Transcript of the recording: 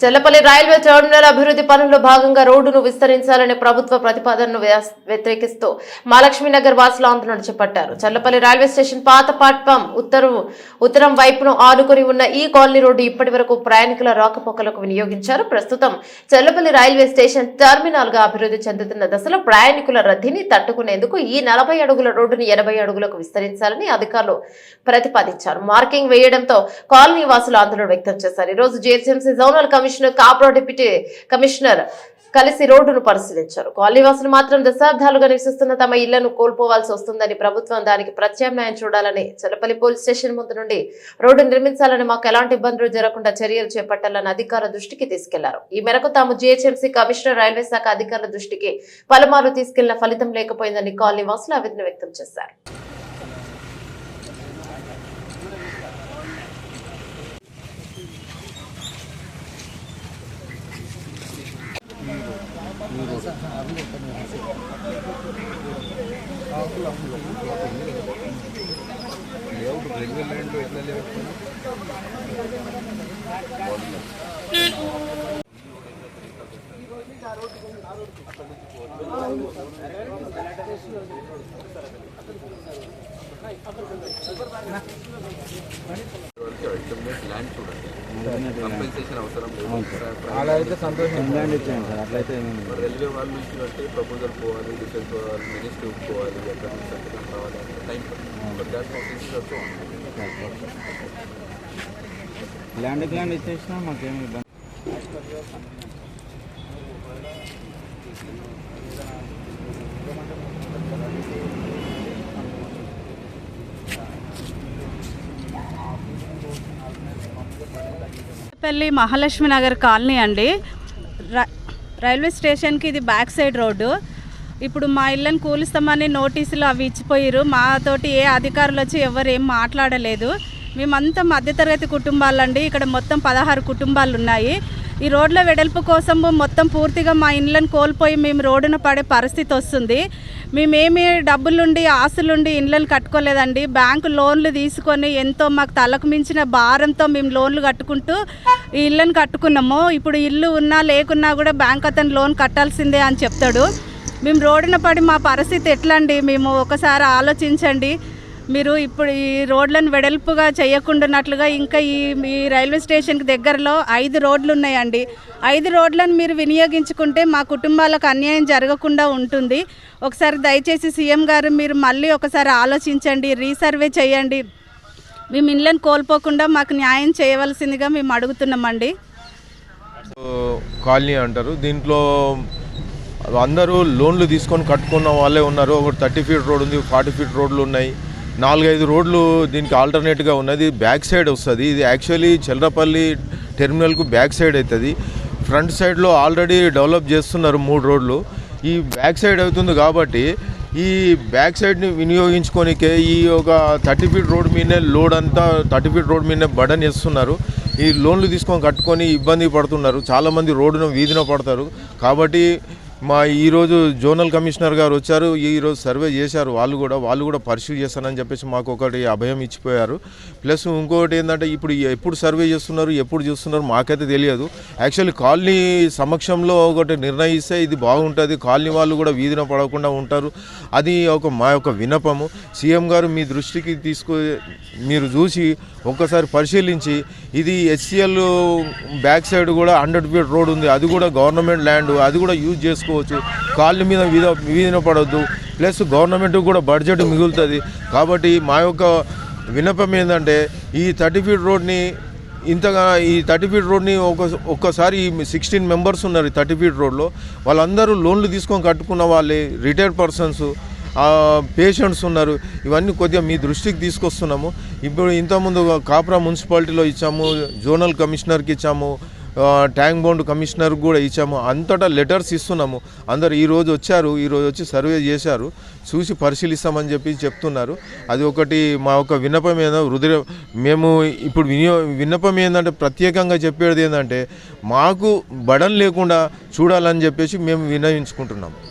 Chellapalli railway terminal అభివృద్ధి పనుల్లో భాగంగా రోడ్డును విస్తరించాలనే ప్రభుత్వ ప్రతిపాదనను వ్యతిరేకిస్తూ మహాలక్ష్మీనగర్ వాసులు ఆందోళన చేపట్టారు. చెల్లపల్లి రైల్వే స్టేషన్ పాత పాట్పం ఉత్తరం ఉత్తరం వైపును ఆనుకుని ఉన్న ఈ కాలనీ రోడ్డు ఇప్పటి వరకు ప్రయాణికుల రాకపోకలకు వినియోగించారు. ప్రస్తుతం చెల్లపల్లి రైల్వే స్టేషన్ టెర్మినల్గా అభివృద్ధి చెందుతున్న దశలో ప్రయాణికుల రద్దీని తట్టుకునేందుకు ఈ నలభై అడుగుల రోడ్డును ఎనభై అడుగులకు విస్తరించాలని అధికారులు ప్రతిపాదించారు. మార్కింగ్ వేయడంతో కాలనీ వాసులు ఆందోళన వ్యక్తం చేశారు. ఈ రోజు GHMC zonal commissioner Kapra deputy commissioner కలిసి రోడ్డును పరిశీలించారు. కాలనీవాసులు మాత్రం దశాబ్దాలుగా నివసిస్తున్న తమ ఇళ్ళను కోల్పోవాల్సి వస్తుందని ప్రభుత్వం దానికి ప్రత్యామ్నాయం చూడాలని చెలపల్లి పోలీస్ స్టేషన్ ముందు నుండి రోడ్డు నిర్మించాలని మాకు ఎలాంటి ఇబ్బందులు జరగకుండా చర్యలు చేపట్టాలని అధికార దృష్టికి తీసుకెళ్ళారు. ఈ మేరకు తాము జీహెచ్ఎంసీ కమిషనర్ రైల్వే శాఖ అధికారుల దృష్టికి పలుమార్లు తీసుకెళ్ళిన ఫలితం లేకపోయిందని కాలనీవాసులు ఆవేదన వ్యక్తం చేశారు. ల్యాండ్ చూడండి కంపెన్సేషన్ అవసరం లేదు అలా అయితే సంతోషం ల్యాండ్ ఇచ్చాను సార్ అట్లయితే ఏమీ మరి రైల్వే వాళ్ళు ఇచ్చినట్టే ప్రపోజల్ పోవాలి డిఫెన్స్ పోవాలి మినిస్ట్రీ పోవాలి ఎక్కడ నుంచి ఎక్కడ రావాలి అంటే time but that process also ల్యాండ్కి ల్యాండ్ ఇచ్చేసినా మాకేమి ఇబ్బంది పెళ్ళి మహాలక్ష్మి నగర్ కాలనీ అండి. రైల్వే స్టేషన్కి ఇది బ్యాక్ సైడ్ రోడ్డు. ఇప్పుడు మా ఇళ్ళని కూలుస్తామని నోటీసులు అవి ఇచ్చిపోయారు మాతోటి ఏ అధికారులు వచ్చి ఎవరు ఏం మాట్లాడలేదు. మేమంతా మధ్యతరగతి కుటుంబాలండి. ఇక్కడ మొత్తం పదహారు కుటుంబాలు ఉన్నాయి ఈ రోడ్ల వెడల్పు కోసం మొత్తం పూర్తిగా మా ఇండ్లను కోల్పోయి మేము రోడ్డున పడే పరిస్థితి వస్తుంది. మేమేమి డబ్బులుండి ఆస్తులుండి ఇండ్లను కట్టుకోలేదండి. బ్యాంకు లోన్లు తీసుకొని ఎంతో మాకు తలకు మించిన భారంతో మేము లోన్లు కట్టుకుంటూ ఈ ఇళ్ళను కట్టుకున్నాము. ఇప్పుడు ఇల్లు ఉన్నా లేకున్నా కూడా బ్యాంక్ అతను లోన్ కట్టాల్సిందే అని చెప్తాడు. మేము రోడ్డున పడి మా పరిస్థితి ఎట్లండి? మేము ఒకసారి ఆలోచించండి. మీరు ఇప్పుడు ఈ రోడ్లను వెడల్పుగా చేయకుండానట్లుగా ఇంకా ఈ ఈ రైల్వే స్టేషన్కి దగ్గరలో ఐదు రోడ్లు ఉన్నాయండి. ఐదు రోడ్లను మీరు వినియోగించుకుంటే మా కుటుంబాలకు అన్యాయం జరగకుండా ఉంటుంది. ఒకసారి దయచేసి సీఎం గారు మీరు మళ్ళీ ఒకసారి ఆలోచించండి రీసర్వే చేయండి. మేము ఇళ్ళని కోల్పోకుండా మాకు న్యాయం చేయవలసిందిగా మేము అడుగుతున్నామండి. కాలనీ అంటారు. దీంట్లో అందరూ లోన్లు తీసుకొని కట్టుకున్న వాళ్ళే ఉన్నారు. ఒక థర్టీ ఫీట్ రోడ్ ఉంది ఫార్టీ ఫీట్ రోడ్లు ఉన్నాయి. నాలుగైదు రోడ్లు దీనికి ఆల్టర్నేట్గా ఉన్నది. బ్యాక్ సైడ్ వస్తుంది. ఇది యాక్చువల్లీ చెల్లరపల్లి టెర్మినల్కు బ్యాక్ సైడ్ అవుతుంది ఫ్రంట్ సైడ్లో ఆల్రెడీ డెవలప్ చేస్తున్నారు మూడు రోడ్లు. ఈ బ్యాక్ సైడ్ అవుతుంది కాబట్టి ఈ బ్యాక్ సైడ్ని వినియోగించుకోనికే ఈ ఒక థర్టీ ఫీట్ రోడ్ మీదనే లోడ్ అంతా థర్టీ ఫీట్ రోడ్ మీదనే బడన్ చేస్తున్నారు. ఈ లోన్లు తీసుకొని కట్టుకొని ఇబ్బంది పడుతున్నారు. చాలామంది రోడ్డున వీధిన పడతారు. కాబట్టి మా ఈరోజు జోనల్ కమిషనర్ గారు వచ్చారు ఈరోజు సర్వే చేశారు వాళ్ళు కూడా వాళ్ళు కూడా పర్సూ చేస్తానని చెప్పేసి మాకు ఒకటి అభయం ఇచ్చిపోయారు. ప్లస్ ఇంకొకటి ఏంటంటే ఇప్పుడు ఎప్పుడు సర్వే చేస్తున్నారు ఎప్పుడు చూస్తున్నారు మాకైతే తెలియదు. యాక్చువల్లీ కాలనీ సమక్షంలో ఒకటి నిర్ణయిస్తే ఇది బాగుంటుంది కాలనీ వాళ్ళు కూడా వీధిన పడకుండా ఉంటారు. అది ఒక మా యొక్క వినపము సీఎం గారు మీ దృష్టికి తీసుకు మీరు చూసి ఒక్కసారి పరిశీలించి ఇది హెచ్సిఎల్ బ్యాక్ సైడ్ కూడా హండ్రెడ్ ఫీట్ రోడ్ ఉంది అది కూడా గవర్నమెంట్ ల్యాండ్ అది కూడా యూజ్ చేసుకోవచ్చు. కాళ్ళ మీద వీధ వీధిన పడవద్దు ప్లస్ గవర్నమెంట్ కూడా బడ్జెట్ మిగులుతుంది. కాబట్టి మా యొక్క విన్నపం ఏంటంటే ఈ థర్టీ ఫీట్ రోడ్ని ఇంతగా ఈ థర్టీ ఫీట్ రోడ్ని ఒక ఒక్కసారి సిక్స్టీన్ మెంబర్స్ ఉన్నారు ఈ థర్టీ ఫీట్ రోడ్లో. వాళ్ళందరూ లోన్లు తీసుకొని కట్టుకున్న వాళ్ళే రిటైర్డ్ పర్సన్స్ పేషెంట్స్ ఉన్నారు. ఇవన్నీ కొద్దిగా మీ దృష్టికి తీసుకొస్తున్నాము. ఇప్పుడు ఇంతకుముందు కాపురా మున్సిపాలిటీలో ఇచ్చాము జోనల్ కమిషనర్కి ఇచ్చాము ట్యాంక్ బౌండ్ కమిషనర్ కూడా ఇచ్చాము. అంతటా లెటర్స్ ఇస్తున్నాము. అందరు ఈరోజు వచ్చారు ఈరోజు వచ్చి సర్వే చేశారు. చూసి పరిశీలిస్తామని చెప్పి చెప్తున్నారు. అది ఒకటి మా యొక్క విన్నపం ఏదో హృదయ మేము ఇప్పుడు వినియో విన్నపం ఏంటంటే ప్రత్యేకంగా చెప్పేది ఏంటంటే మాకు బడన్ లేకుండా చూడాలని చెప్పేసి మేము వినయించుకుంటున్నాము